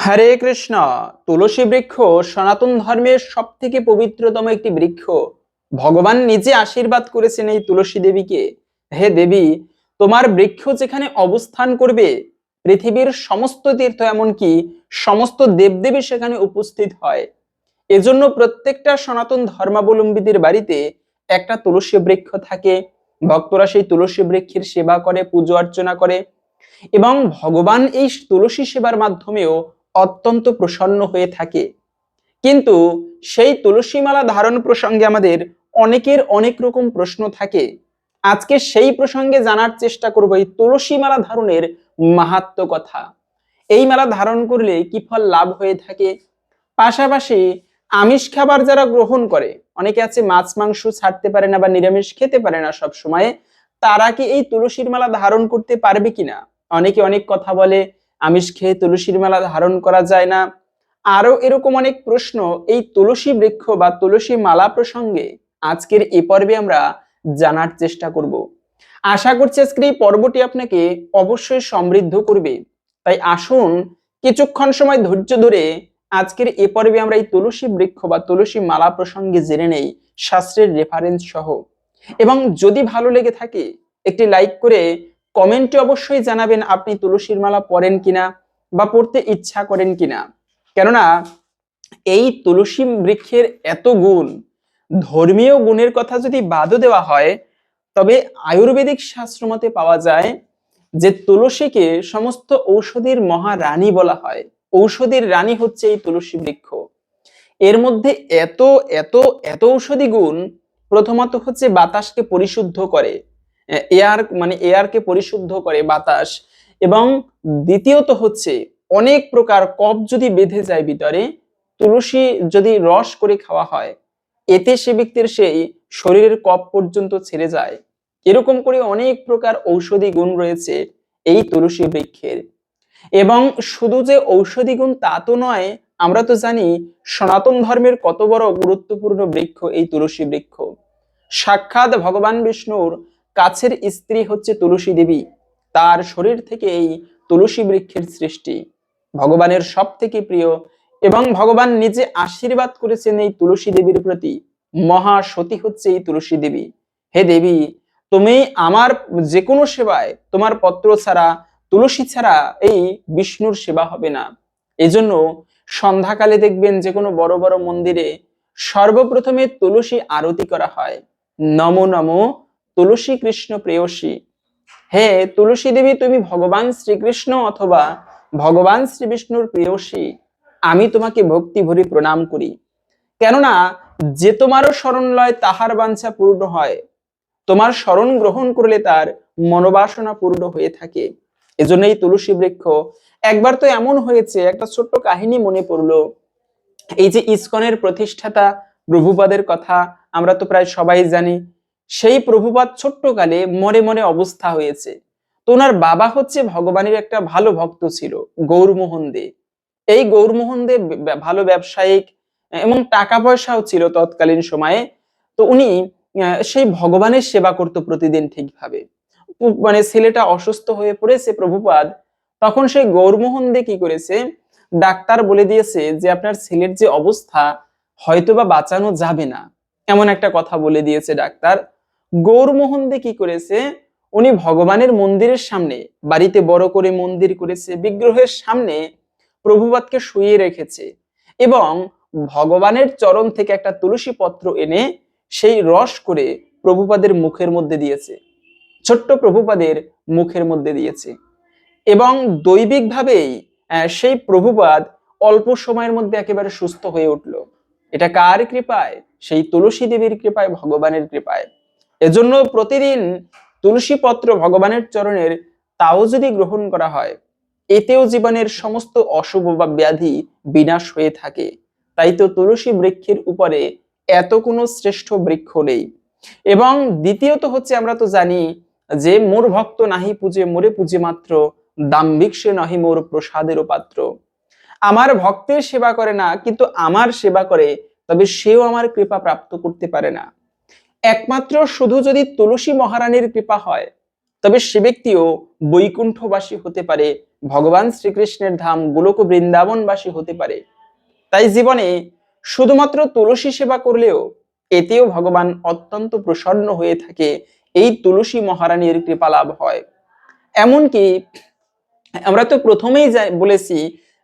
হরে কৃষ্ণ, তুলসী বৃক্ষ সনাতন ধর্মের সব থেকে পবিত্রতম একটি বৃক্ষ। ভগবান নিজে আশীর্বাদ করেছেন এই তুলসী দেবীকে। হে দেবী, তোমার বৃক্ষ যেখানে অবস্থান করবে, পৃথিবীর সমস্ত তীর্থ এমনকি সমস্ত দেবদেবী সেখানে উপস্থিত হয়। এজন্য প্রত্যেকটা সনাতন ধর্মাবলম্বীদের বাড়িতে একটা তুলসী বৃক্ষ থাকে। ভক্তরা সেই তুলসী বৃক্ষের সেবা করে, পুজো অর্চনা করে এবং ভগবান এই তুলসী সেবার মাধ্যমেও অত্যন্ত প্রসন্ন হয়ে থাকে। কিন্তু সেই তুলসী মালা ধারণ প্রসঙ্গে আমাদের অনেকের অনেক রকম প্রশ্ন থাকে। আজকে সেই প্রসঙ্গে জানার চেষ্টা করব এই তুলসী মালা ধারণের মাহাত্ম কথা। এই মালা ধারণ করলে কি ফল লাভ হয়ে থাকে? পাশাপাশি আমিষ খাবার যারা গ্রহণ করে, অনেকে আছে মাছ, মাংস ছাড়তে পারে না বা নিরামিষ খেতে পারে না সব সময় তারা কি এই তুলসীর মালা ধারণ করতে পারবে কিনা? অনেকে অনেক কথা বলে আমিষ খেয়ে তুলসীর মালা ধারণ করা যায় না। আরও এরকম অনেক প্রশ্ন এই তুলসী বৃক্ষ বা তুলসী মালা প্রসঙ্গে আজকের এ পর্বে আমরা জানার চেষ্টা করব। আশা করছি আজকের এই পর্বটি আপনাকে অবশ্যই সমৃদ্ধ করবে। তাই আসুন কিছুক্ষণ সময় ধৈর্য ধরে আজকের এ পর্বে আমরা এই তুলসী বৃক্ষ বা তুলসী মালা প্রসঙ্গে জেনে নেই, শাস্ত্রের রেফারেন্স সহ। এবং যদি ভালো লেগে থাকে, একটি লাইক করে কমেন্টে অবশ্যই জানাবেন আপনি তুলসীর মালা পড়েন কিনা বা পড়তে ইচ্ছা করেন কিনা। কেননা, এই তুলসী বৃক্ষের এত গুণ, ধর্মীয় গুণের কথা যদি বাদও দেওয়া হয়, তবে আয়ুর্বেদিক শাস্ত্র মতে পাওয়া যায় যে তুলসীকে সমস্ত ঔষধির মহারানী বলা হয়। ঔষধির রানী হচ্ছে এই তুলসী বৃক্ষ। এর মধ্যে এত এত এত ঔষধি গুণ প্রথমত হচ্ছে বাতাসকে পরিশুদ্ধ করে। এয়ার মানে এয়ারকে পরিশুদ্ধ করে বাতাস। এবং দ্বিতীয়ত হচ্ছে, অনেক প্রকার কফ যদি বেঁধে যায় ভিতরে, তুলসী যদি রস করে খাওয়া হয়, এতে সে ব্যক্তির সেই শরীরের কফ পর্যন্ত ছেড়ে যায়। এরকম করে অনেক প্রকার ঔষধি গুণ রয়েছে এই তুলসী বৃক্ষের। এবং শুধু যে ঔষধি গুণ তা তো নয়, আমরা তো জানি সনাতন ধর্মের কত বড় গুরুত্বপূর্ণ বৃক্ষ এই তুলসী বৃক্ষ। সাক্ষাৎ ভগবান বিষ্ণুর কাছের স্ত্রী হচ্ছে তুলসী দেবী। তার শরীর থেকে এই তুলসী বৃক্ষের সৃষ্টি। ভগবানের সব থেকে প্রিয় এবং ভগবান নিজে আশীর্বাদ করেছেন এই তুলসী দেবীর প্রতি। মহা সতী হচ্ছে এই তুলসী দেবী। হে দেবী, তুমি আমার যে কোনো সেবায় তোমার পত্র ছাড়া, তুলসী ছাড়া এই বিষ্ণুর সেবা হবে না। এজন্য সন্ধ্যাকালে দেখবেন যে কোনো বড় বড় মন্দিরে সর্বপ্রথমে তুলসী আরতি করা হয়। নম নম তুলসী কৃষ্ণ প্রেয়সী। হে তুলসী দেবী, তুমি ভগবান শ্রীকৃষ্ণ অথবা ভগবান শ্রী বিষ্ণুর প্রেয়সী। আমি তোমাকে ভক্তি ভরি প্রণাম করি। কেননা যে তোমারও স্মরণ লয় তাহার বাঞ্ছা পূর্ণ হয়। তোমার স্মরণ গ্রহণ করলে তার মনোবাসনা পূর্ণ হয়ে থাকে। এজন্য এই তুলসী বৃক্ষ, একবার তো এমন হয়েছে, একটা ছোট্ট কাহিনী মনে পড়ল। এই যে ইসকনের প্রতিষ্ঠাতা প্রভুপাদের কথা আমরা তো প্রায় সবাই জানি সেই প্রভুপাদ ছোট্টকালে মরে মরে অবস্থা হয়েছে। তো ওনার বাবা হচ্ছে ভগবানের একটা ভালো ভক্ত ছিল, গৌরমোহন দে। এই গৌরমোহন দে ভালো ব্যবসায়িক, এবং টাকা পয়সাও ছিল তৎকালীন সময়ে। তো উনি সেই ভগবানের সেবা করত প্রতিদিন ঠিকভাবে। মানে ছেলেটা অসুস্থ হয়ে পড়েছে প্রভুপাদ, তখন সেই গৌরমোহন দে কি করেছে, ডাক্তার বলে দিয়েছে যে আপনার ছেলের যে অবস্থা হয়তোবা বাঁচানো যাবে না, এমন একটা কথা বলে দিয়েছে ডাক্তার। গৌরমোহন দে কি করেছে? উনি ভগবানের মন্দিরের সামনে, বাড়িতে বড় করে মন্দির করেছে, বিগ্রহের সামনে প্রভুপাতকে শুয়ে রেখেছে এবং ভগবানের চরণ থেকে একটা তুলসী পত্র এনে সেই রস করে প্রভুপাদের মুখের মধ্যে দিয়েছে। ছোট্ট প্রভুপাদের মুখের মধ্যে দিয়েছে এবং দৈবিকভাবেই সেই প্রভুপাদ অল্প সময়ের মধ্যে একেবারে সুস্থ হয়ে উঠল। এটা কার কৃপায়? সেই তুলসী দেবীর কৃপায়, ভগবানের কৃপায়। এজন্য প্রতিদিন তুলসী পত্র ভগবানের চরণের তাও যদি গ্রহণ করা হয়, এতেও জীবনের সমস্ত অশুভ বা ব্যাধি বিনাশ হয়ে থাকে। তাই তো তুলসী বৃক্ষের উপরে এত কোনো শ্রেষ্ঠ বৃক্ষ নেই। এবং দ্বিতীয়ত হচ্ছে আমরা তো জানি যে মোর ভক্ত নাহি পূজে, মোরে পূজে মাত্র, দাম্ভিক সে নহি মোর প্রসাদেরও পাত্র। আমার ভক্তের সেবা করে না, কিন্তু আমার সেবা করে, তবে সেও আমার কৃপা প্রাপ্ত করতে পারে না। একমাত্র শুধু যদি তুলসী মহারানীর কৃপা হয়, তবে সে ব্যক্তিও বৈকুণ্ঠবাসী হতে পারে, ভগবান শ্রীকৃষ্ণের ধাম গোলক বৃন্দাবনবাসী হতে পারে। তাই জীবনে শুধুমাত্র তুলসী সেবা করলেও এতেও ভগবান অত্যন্ত প্রসন্ন হয়ে থাকে, এই তুলসী মহারানীর কৃপা লাভ হয়। এমনকি আমরা তো প্রথমেই বলেছি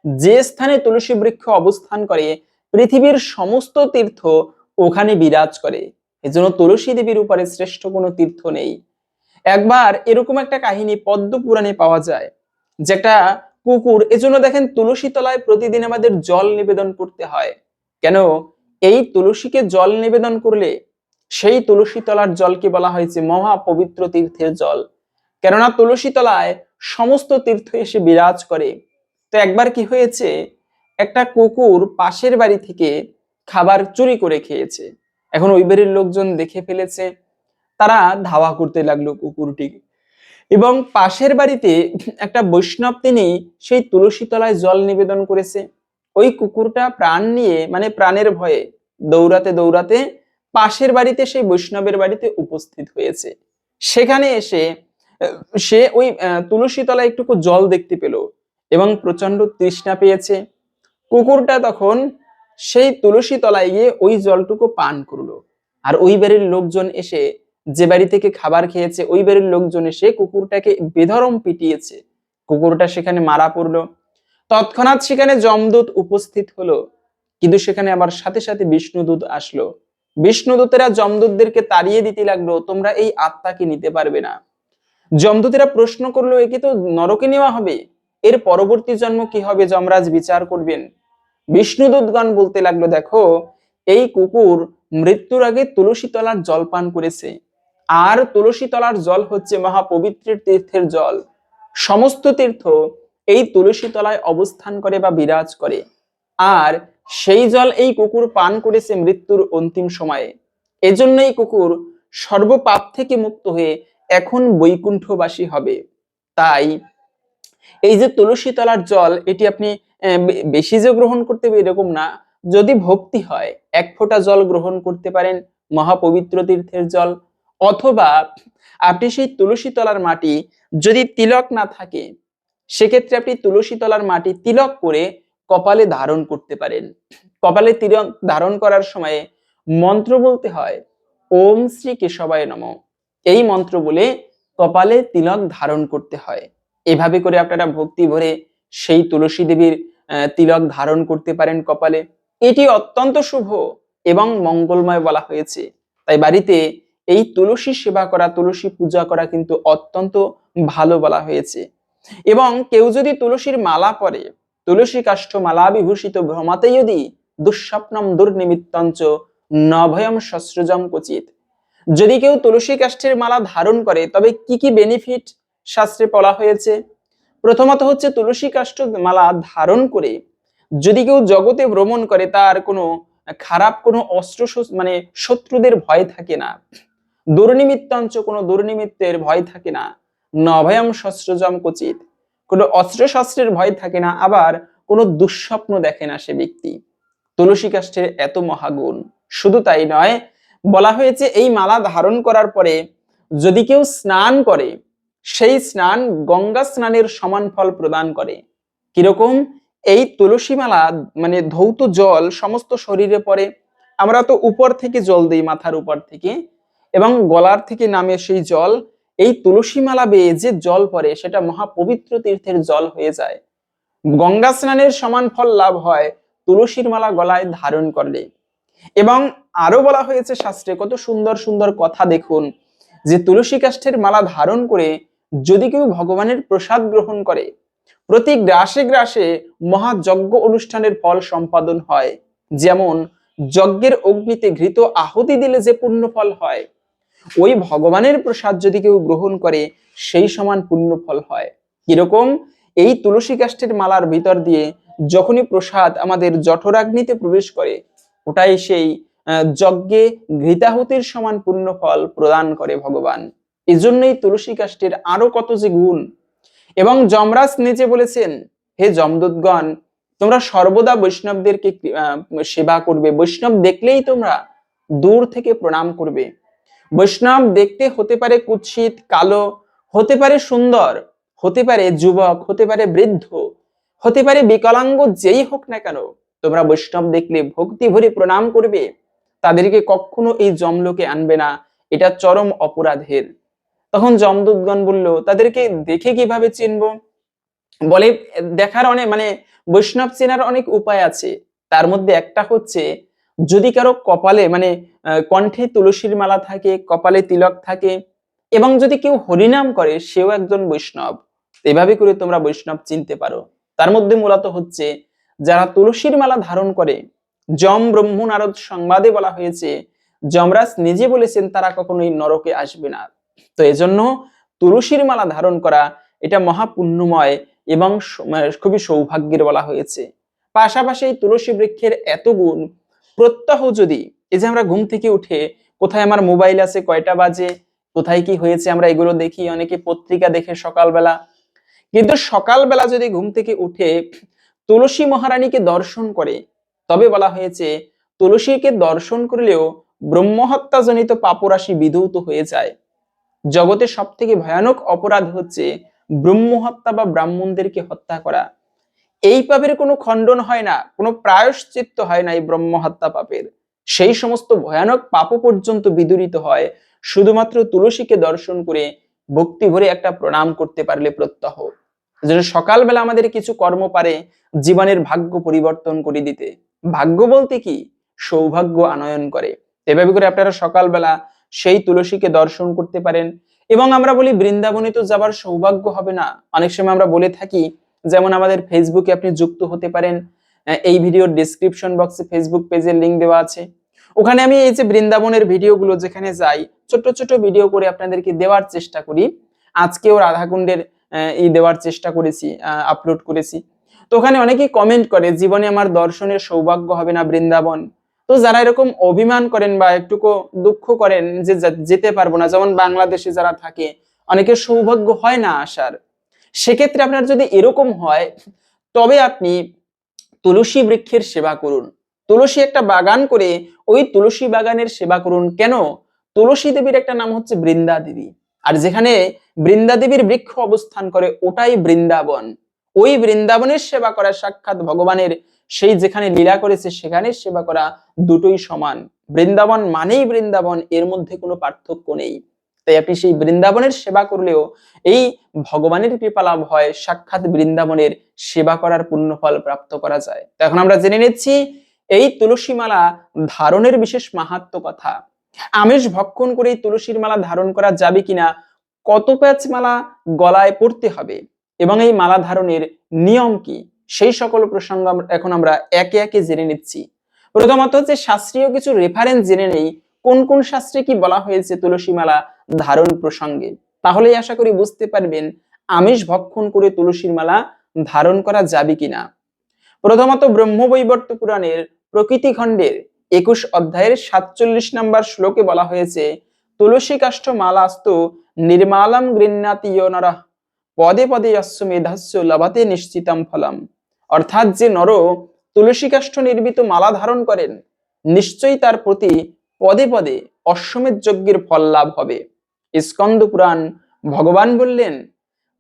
যে স্থানে তুলসী বৃক্ষ অবস্থান করে, পৃথিবীর সমস্ত তীর্থ ওখানে বিরাজ করে। এজন্য তুলসী দেবীর উপরে শ্রেষ্ঠ কোনো তীর্থ নেই। একবার এরকম একটা কাহিনী পদ্ম পুরাণে পাওয়া যায়, যেটা কুকুর, এজন্য দেখেন তুলসী তলায় প্রতিদিন আমাদের জল নিবেদন করতে হয়। কেন? এই তুলসীকে জল নিবেদন করলে সেই তুলসী তলার জলকে বলা হয়েছে মহা পবিত্র তীর্থের জল। কেননা তুলসী তলায় সমস্ত তীর্থ এসে বিরাজ করে। তো একবার কি হয়েছে? একটা কুকুর পাশের বাড়ি থেকে খাবার চুরি করে খেয়েছে। এখন ওই বাড়ির লোকজন দেখে ফেলেছে, তারা ধাওয়া করতে লাগল কুকুরটিকে এবং পাশের বাড়িতে একটা বৈষ্ণব তিনি সেই তুলসী তলায় জল নিবেদন করেছে। ওই কুকুরটা প্রাণ নিয়ে মানে প্রাণের ভয়ে দৌড়াতে দৌড়াতে পাশের বাড়িতে সেই বৈষ্ণবের বাড়িতে উপস্থিত হয়েছে। সেখানে এসে, সে ওই তুলসী তলায় একটুকু জল দেখতে পেল এবং প্রচণ্ড তৃষ্ণা পেয়েছে। কুকুরটা তখন সেই তুলসী তলায় গিয়ে ওই জলটুকু পান করল। আর ওই বাড়ির লোকজন এসে যে বাড়ি থেকে খাবার খেয়েছে, ওই বাড়ির লোকজন এসে কুকুরটাকে বেধরম পিটিয়েছে। কুকুরটা সেখানে মারা পড়ল। তৎক্ষণাৎ সেখানে যমদূত উপস্থিত হলো। কিন্তু সেখানে আবার সাথে সাথে বিষ্ণুদূত আসলো। বিষ্ণুদূতেরা যমদূতদেরকে তাড়িয়ে দিতে লাগল, তোমরা এই আত্মাকে নিতে পারবে না। যমদূতেরা প্রশ্ন করল একে তো নরকে নেওয়া হবে? এর পরবর্তী জন্ম কি হবে যমরাজ বিচার করবেন? বিষ্ণুদূতগণ বলতে লাগল, দেখো, এই কুকুর মৃত্যুর আগে তুলসী তলার জল পান করেছে। আর তুলসী তলার জল হচ্ছে মহাপবিত্র তীর্থের জল। সমস্ত তীর্থ এই তুলসী তলায় অবস্থান করে বা বিরাজ করে। আর সেই জল এই কুকুর পান করেছে মৃত্যুর অন্তিম সময়ে। এজন্য এই কুকুর সর্বপাপ থেকে মুক্ত হয়ে এখন বৈকুণ্ঠবাসী হবে। তাই এই যে তুলসী তলার জল, এটি আপনি বেশি যে গ্রহণ করতে হবে এরকম না। যদি ভক্তি হয়, এক ফোঁটা জল গ্রহণ করতে পারেন, মহাপবিত্র তীর্থের জল। অথবা আপনি সেই তুলসী তলার মাটি যদি তিলক না থাকে, সেক্ষেত্রে আপনি তুলসী তলার মাটি তিলক করে কপালে ধারণ করতে পারেন। কপালে তিলক ধারণ করার সময়ে মন্ত্র বলতে হয়, ওম শ্রী কেশবায় নম। এই মন্ত্র বলে কপালে তিলক ধারণ করতে হয়। এভাবে করে আপনারা ভক্তি ভরে সেই তুলসী দেবীর তিলক ধারণ করতে পারেন কপালে। এটি অত্যন্ত শুভ এবং মঙ্গলময় বলা হয়েছে। তাই বাড়িতে এই তুলসী সেবা করা, তুলসী পূজা করা কিন্তু অত্যন্ত ভালো বলা হয়েছে। এবং কেউ যদি তুলসীর মালা পরে, তুলসী কাষ্ঠ মালা বিভূষিত ভ্রমাতে যদি দুঃস্বপ্নম দুর্নিমিত্তঞ্চ নভয়ম শস্ত্রজম কচিত যদি কেউ তুলসী কাষ্ঠের মালা ধারণ করে, তবে কি কি বেনিফিট শাস্ত্রে বলা হয়েছে প্রথমত হচ্ছে তুলসী কাষ্ঠ মালা ধারণ করে যদি কেউ জগতে ভ্রমণ করে, তার কোনো খারাপ কোনো অস্ত্র মানে শত্রুদের ভয় থাকে না। দুর্নিমিত্তাঞ্চ কোনো দুর্নিমিত্তের ভয় থাকে না। নভয়ম শস্ত্রজম কচিত কোনো অস্ত্র শস্ত্রের ভয় থাকে না, আবার কোনো দুঃস্বপ্ন দেখে না সে ব্যক্তি। তুলসী কাষ্ঠের এত মহাগুণ। শুধু তাই নয়, বলা হয়েছে এই মালা ধারণ করার পরে যদি কেউ স্নান করে সেই স্নান গঙ্গা স্নানের সমান ফল প্রদান করে। কীরকম? এই তুলসী মালা মানে ধৌত জল সমস্ত শরীরে পড়ে। আমরা তো উপর থেকে জল দিই, মাথার উপর থেকে। এবং গলার থেকে নামে সেই জল। এই তুলসী মালা বেয়ে যে জল পড়ে, সেটা মহাপবিত্র তীর্থের জল হয়ে যায়। গঙ্গা স্নানের সমান ফল লাভ হয় তুলসীর মালা গলায় ধারণ করলে। এবং আরও বলা হয়েছে শাস্ত্রে, কত সুন্দর সুন্দর কথা দেখুন যে তুলসী কাষ্ঠের মালা ধারণ করে যদি কেউ ভগবানের প্রসাদ গ্রহণ করে, প্রতি গ্রাসে গ্রাসে মহাযজ্ঞ অনুষ্ঠানের ফল সম্পাদন হয়। যেমন, যজ্ঞের অগ্নিতে ঘৃত আহুতি দিলে যে পুণ্য ফল হয়, ওই ভগবানের প্রসাদ যদি কেউ গ্রহণ করে, সেই সমান পুণ্য ফল হয়। কীরকম, এই তুলসী কাষ্ঠের মালার ভিতর দিয়ে যখনই প্রসাদ আমাদের জঠরাগ্নিতে প্রবেশ করে, ওটাই সেই যজ্ঞে ঘৃতাহুতির সমান পুণ্য ফল প্রদান করে ভগবান। এজন্যই তুলসী কাষ্ঠের আরও কত যে গুণ। এবং যমরাজ নিজে বলেছেন, হে যমদূতগণ, তোমরা সর্বদা বৈষ্ণবদেরকে সেবা করবে। বৈষ্ণব দেখলেই তোমরা দূর থেকে প্রণাম করবে। বৈষ্ণব দেখতে হতে পারে কুৎসিত, কালো, হতে পারে সুন্দর, হতে পারে যুবক, হতে পারে বৃদ্ধ, হতে পারে বিকলাঙ্গ যেই হোক না কেন, তোমরা বৈষ্ণব দেখলে ভক্তি ভরে প্রণাম করবে। তাদেরকে কখনো এই জমলোকে আনবে না। এটা চরম অপরাধের। তখন যমদূতগণ বলল, তাদেরকে দেখে কীভাবে চিনব? বলে, দেখার অনেক মানে বৈষ্ণব চেনার অনেক উপায় আছে। তার মধ্যে একটা হচ্ছে, যদি কারও কপালে মানে কণ্ঠে তুলসীর মালা থাকে, কপালে তিলক থাকে, এবং যদি কেউ হরিনাম করে, সেও একজন বৈষ্ণব। এভাবে করে তোমরা বৈষ্ণব চিনতে পারো। তার মধ্যে মূলত হচ্ছে, যারা তুলসীর মালা ধারণ করে, যম ব্রহ্ম নারদ সংবাদে বলা হয়েছে, যমরাজ নিজে বলেছেন, তারা কখনোই নরকে আসবে না। তো এজন্য তুলসীর মালা ধারণ করা এটা মহাপুণ্যময় এবং মানে খুবই সৌভাগ্যের বলা হয়েছে। পাশাপাশি এই তুলসী বৃক্ষের এত গুণ, প্রত্যহ যদি এই যে আমরা ঘুম থেকে উঠে কোথায় আমার মোবাইল আছে, কয়টা বাজে, কোথায় কি হয়েছে আমরা এগুলো দেখি, অনেকে পত্রিকা দেখে সকালবেলা। কিন্তু সকালবেলা যদি ঘুম থেকে উঠে তুলসী মহারানীকে দর্শন করে, তবে বলা হয়েছে তুলসীকে দর্শন করলেও ব্রহ্মহত্যাজনিত পাপরাশি বিধৌত হয়ে যায়। জগতে সব থেকে ভয়ানক অপরাধ হচ্ছে ব্রহ্মহত্যা বা ব্রাহ্মণদেরকে হত্যা করা। এই পাপের কোনো খণ্ডন হয় না, কোনো প্রায়শ্চিত্ত হয় না এই ব্রহ্মহত্যা পাপের। সেই সমস্ত ভয়ানক পাপ পর্যন্ত বিদূরিত হয়, শুধুমাত্র তুলসীকে দর্শন করে ভক্তি ভরে একটা প্রণাম করতে পারলে প্রত্যহ। যেন সকালবেলা আমাদের কিছু কর্ম পারে জীবনের ভাগ্য পরিবর্তন করে দিতে। ভাগ্য বলতে কি? সৌভাগ্য আনয়ন করে। এভাবে করে আপনারা সকালবেলা সেই তুলসীকে দর্শন করতে পারেন। এবং আমরা বলি, বৃন্দাবনে তো যাবার সৌভাগ্য হবে না। অনেক সময় আমরা বলে থাকি, যেমন আমাদের ফেসবুকে আপনি যুক্ত হতে পারেন। এই ভিডিওর ডিসক্রিপশন বক্সে ফেসবুক পেজের লিংক দেওয়া আছে। ওখানে আমি এই যে বৃন্দাবনের ভিডিওগুলো যেখানে যাই ছোট ছোট ভিডিও করে আপনাদেরকে দেওয়ার চেষ্টা করি। আজকেও রাধাকুণ্ডের এই দেওয়ার চেষ্টা করেছি আপলোড করেছি। তো ওখানে অনেকেই কমেন্ট করে, জীবনে আমার দর্শনের সৌভাগ্য হবে না বৃন্দাবন। তো যারা এরকম অভিমান করেন বা একটুকু দুঃখ করেন যে যেতে পারব না, যেমন বাংলাদেশে যারা থাকে অনেকের সৌভাগ্য হয় না আসার। সেক্ষেত্রে আপনার যদি এরকম হয়, তবে আপনি তুলসী বৃক্ষের সেবা করুন। তুলসী একটা বাগান করে ওই তুলসী বাগানের সেবা করুন কেন? তুলসী দেবীর একটা নাম হচ্ছে বৃন্দা দেবী। আর যেখানে বৃন্দা দেবীর বৃক্ষ অবস্থান করে, ওটাই বৃন্দাবন। ওই বৃন্দাবনের সেবা করা সাক্ষাৎ ভগবানের সেই যেখানে লীলা করেছে সেখানে সেবা করা দুটোই সমান। বৃন্দাবন মানেই বৃন্দাবন, এর মধ্যে কোনো পার্থক্য নেই। তাই আপনি সেই বৃন্দাবনের সেবা করলেও এই ভগবানের কৃপা লাভ হয়, সাক্ষাৎ বৃন্দাবনের সেবা করার পুণ্যফল প্রাপ্ত করা যায়। তো এখন আমরা জেনে নিচ্ছি এই তুলসী মালা ধারণের বিশেষ মাহাত্ম কথা। আমিষ ভক্ষণ করে এই তুলসীর মালা ধারণ করা যাবে কিনা, কত প্যাচ মালা গলায় পড়তে হবে এবং এই মালা ধারণের নিয়ম কি? সেই সকল প্রসঙ্গ এখন আমরা একে একে জেনে নিচ্ছি। প্রথমত হচ্ছে শাস্ত্রীয় কিছু রেফারেন্স জেনে নেই, কোন কোন শাস্ত্রে কি বলা হয়েছে তুলসী মালা ধারণ প্রসঙ্গে। তাহলেই আশা করি বুঝতে পারবেন আমিষ ভক্ষণ করে তুলসীর মালা ধারণ করা যাবে কিনা। প্রথমত ব্রহ্মবৈবর্ত পুরাণের প্রকৃতি খণ্ডের একুশ অধ্যায়ের সাতচল্লিশ নম্বর শ্লোকে বলা হয়েছে, তুলসী কাষ্ঠ মালাস্তু নির্মালম গৃহ্ণাতি নর, পদে পদে অশ্ব মেধাস্য লভাতে নিশ্চিতম ফলম। অর্থাৎ যে নর তুলসী কাষ্ঠ নির্মিত মালা ধারণ করেন, নিশ্চয়ই তার প্রতি পদে পদে অশ্বমেধ যজ্ঞের ফল লাভ হবে। স্কন্দ পুরাণ ভগবান বললেন,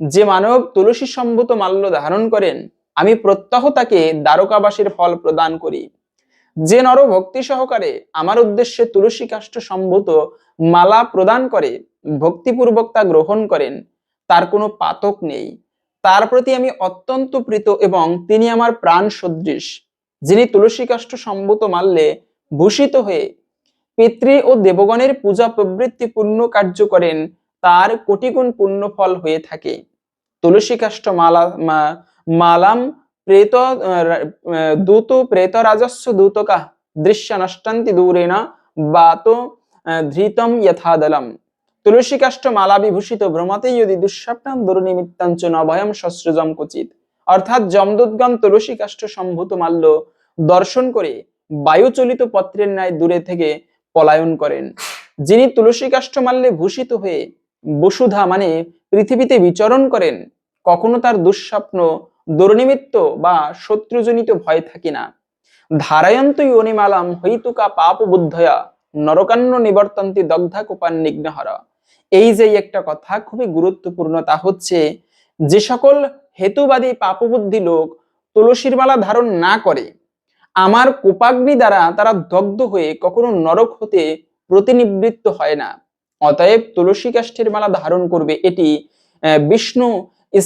যে মানব তুলসী সম্ভূত মাল্য ধারণ করেন, আমি প্রত্যহ তাকে দ্বারকাবাসীর ফল প্রদান করি। যে নর ভক্তি সহকারে আমার উদ্দেশ্যে তুলসী কাষ্ঠ সম্ভূত মালা প্রদান করে, ভক্তিপূর্বক তা গ্রহণ করেন, তার কোনো পাতক নেই। তার প্রতি আমি অত্যন্ত প্রীত এবং তিনি আমার প্রাণ সদৃশ, যিনি তুলসী কাষ্ঠ সম্ভূত মাল্যে ভূষিত হয়ে পিতৃ ও দেবগণের পূজা প্রবৃত্তি পূর্ণ কার্য করেন, তার কোটিগুণ পূর্ণ ফল হয়ে থাকে। তুলসী কাষ্ঠ মালা মালাম প্রেত দূত, প্রেত রাজস্ব দূতকা, দৃশ্য নষ্টান্তি দূরেণ, বাত ধৃতম, যথাদলম। তুলসী কাষ্ঠ মালা বিভূষিত ভ্রমাতে যদি দুঃস্বপ্নাম দুর্নিমিত্তাঞ্চ নভয়ম শস্ত্রজম কচিত অর্থাৎ যমদূতগণ তুলসী কাষ্ঠ সম্ভূত মাল্য দর্শন করে বায়ুচলিত পত্রের ন্যায় দূরে থেকে পলায়ন করেন। যিনি তুলসী কাষ্ঠ মাল্যে ভূষিত হয়ে বসুধা মানে পৃথিবীতে বিচরণ করেন, কখনো তার দুঃস্বপ্ন, দুর্নিমিত্ত বা শত্রুজনিত ভয় থাকে না। ধারায়ন্ত ইয়নিমালাম হইতুকা পাপ বুদ্ধয়া নরকান্ন নিবর্তন্তি দগ্ধা কোপান নিগ্নহর এই যে একটা কথা খুবই গুরুত্বপূর্ণ, তা হচ্ছে যে সকল হেতুবাদী পাপবুদ্ধি লোক তুলসীর মালা ধারণ না করে, আমার কোপাগ্নি দ্বারা তারা দগ্ধ হয়ে কখনো নরক হতে প্রতিনিবৃত্ত হয় না। অতএব তুলসী কাষ্ঠের মালা ধারণ করবে এটি বিষ্ণু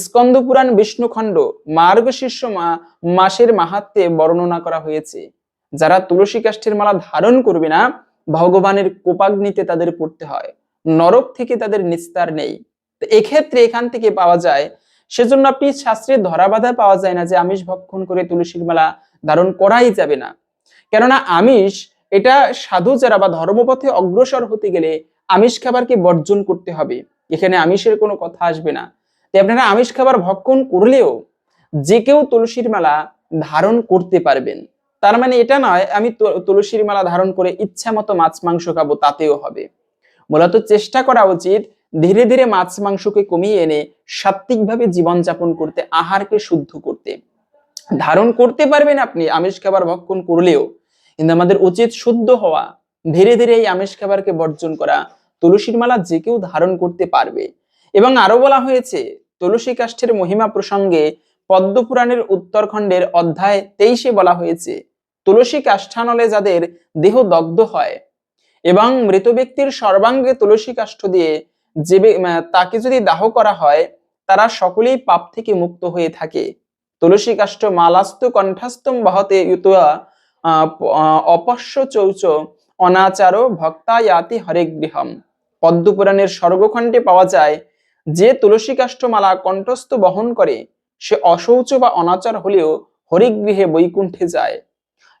স্কন্দ পুরাণ বিষ্ণুখণ্ড মার্গশীর্ষ মা, মাসের মাহাত্মে বর্ণনা করা হয়েছে। যারা তুলসী কাষ্ঠের মালা ধারণ করবে না, ভগবানের কোপাগ্নিতে তাদের পড়তে হয়। নরক থেকে তাদের নিস্তার নেই। তো এক্ষেত্রে এখান থেকে পাওয়া যায়, সেজন্য আপনি শাস্ত্রে ধরাবাধা পাওয়া যায় না যে আমিষ ভক্ষণ করে তুলসীর মালা ধারণ করাই যাবে না। কেননা আমিষ, এটা সাধু যারা বা ধর্মপথে অগ্রসর হতে গেলে আমিষ খাবারকে বর্জন করতে হবে। এখানে আমিষের কোনো কথা আসবে না। তাই আপনারা আমিষ খাবার ভক্ষণ করলেও যে কেউ তুলসীর মালা ধারণ করতে পারবেন। তার মানে এটা নয়, আমি তুলসীর মালা ধারণ করে ইচ্ছা মতো মাছ মাংস খাব, তাতেও হবে। মূলত চেষ্টা করা উচিত ধীরে ধীরে মাছ মাংসকে কমিয়ে এনে সাত্ত্বিকভাবে জীবনযাপন করতে, আহারকে শুদ্ধ করতে। ধারণ করতে পারবেন আপনি আমিষ খাবার ভক্ষণ করলেও, কিন্তু আমাদের উচিত শুদ্ধ হওয়া, ধীরে ধীরে এই আমিষ খাবারকে বর্জন করা, তুলসীর মালা যে কেউ ধারণ করতে পারবে। এবং আরও বলা হয়েছে, তুলসী কাষ্ঠের মহিমা প্রসঙ্গে পদ্মপুরাণের উত্তরখণ্ডের অধ্যায় তেইশে বলা হয়েছে, তুলসী কাষ্ঠানলে যাদের দেহ দগ্ধ হয় এবং মৃত ব্যক্তির সর্বাঙ্গে তুলসী কাষ্ঠ দিয়ে যে তাকে যদি দাহ করা হয়, তারা সকলেই পাপ থেকে মুক্ত হয়ে থাকে। তুলসী কাষ্ঠ মালাস্তু কণ্ঠাস্তম বহতে ইউতুয়া অপশ্য চৌচ অনাচার ভক্তায়াতি হরে গৃহম। পদ্মপুরাণের স্বর্গখণ্ডে পাওয়া যায়, যে তুলসী কাষ্ঠমালা কণ্ঠস্থ বহন করে, সে অশৌচ বা অনাচার হলেও হরিগৃহে বৈকুণ্ঠে যায়।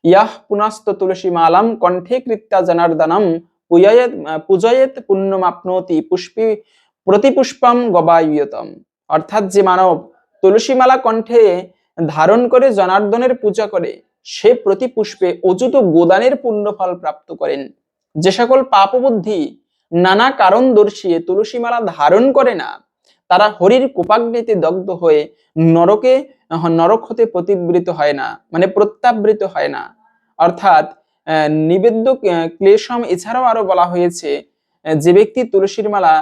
ইয়াহ পুনস্ত তুলসী মালাম কণ্ঠে কৃত্যা জনার্দনম, পূজয়েত পূজয়েত পুণ্যমাপ্নোতি পুষ্পি প্রতিপুষ্পম গবায়ুয়তম। অর্থাৎ যে মানব তুলসী মালা কণ্ঠে ধারণ করে জনার্দনের পূজা করে, সে প্রতি পুষ্পে অযুত গোদানের পুণ্যফল প্রাপ্ত করেন। যে সকল পাপবুদ্ধি নানা কারণ দর্শিয়ে তুলসী মালা ধারণ করে না, তারা হরির কোপাগ্নিতে দগ্ধ হয়ে নরকে নরক হতে প্রতিবৃত হয় না মানে প্রত্যাবৃত হয় না। অর্থাৎ নিবেদ্য ক্লেশম এছাড়াও আরও বলা হয়েছে যে ব্যক্তি তুলসীর মালা,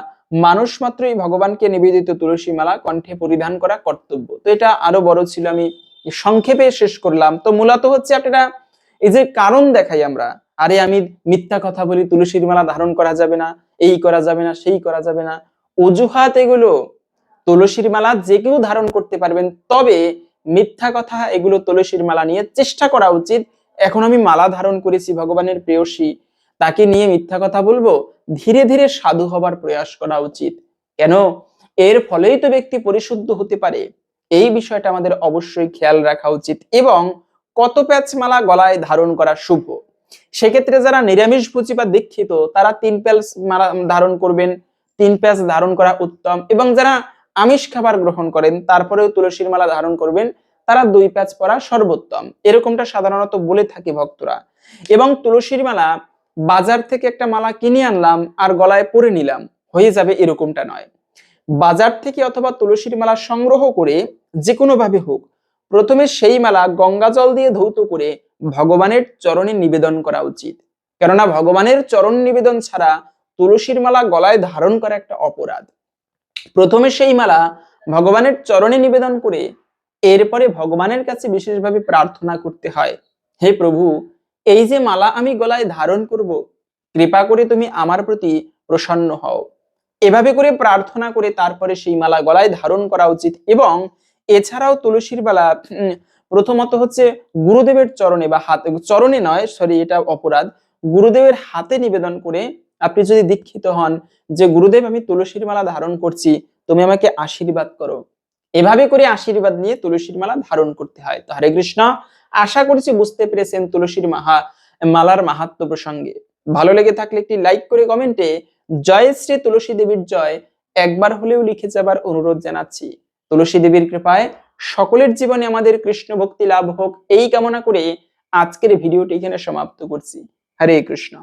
মানুষ মাত্রই ভগবানকে নিবেদিত তুলসী মালা কণ্ঠে পরিধান করা কর্তব্য। তো এটা আরও বড় ছিল, আমি সংক্ষেপে শেষ করলাম। তো মূলত হচ্ছে আপনারা, এই যে কারণ দেখাই আমরা, আরে আমি মিথ্যা কথা বলি, তুলসীর মালা ধারণ করা যাবে না, এই করা যাবে না, সেই করা যাবে না, অজুহাত এগুলো তুলসীর মালা যে কেউ ধারণ করতে পারবেন। তবে মিথ্যা কথা, এগুলো তুলসীর মালা নিয়ে চেষ্টা করা উচিত। এখন আমি মালা ধারণ করেছি ভগবানের প্রেয়সী। তাকে নিয়ে মিথ্যা কথা বলব, ধীরে ধীরে সাধু হবার প্রয়াস করা উচিত। কেন? এর ফলেই তো ব্যক্তি পরিশুদ্ধ হতে পারে। এই বিষয়টা আমাদের অবশ্যই খেয়াল রাখা উচিত এবং কত প্যাচ মালা গলায় ধারণ করা শুভ? সেক্ষেত্রে যারা নিরামিষ ভোজী বা দীক্ষিত, তারা তিন প্যাচ মালা ধারণ করবেন। তিন প্যাচ ধারণ করা উত্তম এবং যারা আমিষ খাবার গ্রহণ করেন, তারপরেও তুলসীর মালা ধারণ করবেন, তারা দুই প্যাচ পরা সর্বোত্তম। এরকমটা সাধারণত বলে থাকে ভক্তরা। এবং তুলসীর মালা, বাজার থেকে একটা মালা কিনে আনলাম আর গলায় পরে নিলাম, হয়ে যাবে এরকমটা নয়। বাজার থেকে অথবা তুলসীর মালা সংগ্রহ করে যে কোনো ভাবে হোক, প্রথমে সেই মালা গঙ্গা জল দিয়ে ধৌত করে ভগবানের চরণে নিবেদন করা উচিত। কেননা ভগবানের চরণ নিবেদন ছাড়া তুলসীর মালা গলায় ধারণ করা একটা অপরাধ। প্রথমে সেই মালা ভগবানের চরণে নিবেদন করে এরপরে ভগবানের কাছে বিশেষভাবে প্রার্থনা করতে হয়। হে প্রভু এই যে মালা আমি গলায় ধারণ করব কৃপা করে তুমি আমার প্রতি প্রসন্ন হও। এভাবে করে প্রার্থনা করে তারপরে সেই মালা গলায় ধারণ করা উচিত এবং এছাড়াও তুলসীর উম, প্রথমত হচ্ছে গুরুদেবের চরণে বা হাতে চরণে নয় সরি এটা অপরাধ গুরুদেবের হাতে নিবেদন করে আপনি যদি দীক্ষিত হন যে, গুরুদেব, আমি তুলসীর মালা ধারণ করছি, তুমি আমাকে আশীর্বাদ করো। এভাবে করে আশীর্বাদ নিয়ে তুলসীর মালা ধারণ করতে হয়। তো হরে কৃষ্ণ, আশা করছি বুঝতে পেরেছেন তুলসীর মাহা, মালার মাহাত্ম প্রসঙ্গে। ভালো লেগে থাকলে একটি লাইক করে কমেন্টে, জয় শ্রী তুলসী দেবীর জয়। একবার হলেও লিখে যাবার অনুরোধ জানাচ্ছি। তুলসী দেবীর কৃপায় সকলের জীবনে আমাদের কৃষ্ণ ভক্তি লাভ হোক, এই কামনা করে আজকের ভিডিওটি এখানে সমাপ্ত করছি। হরে কৃষ্ণ।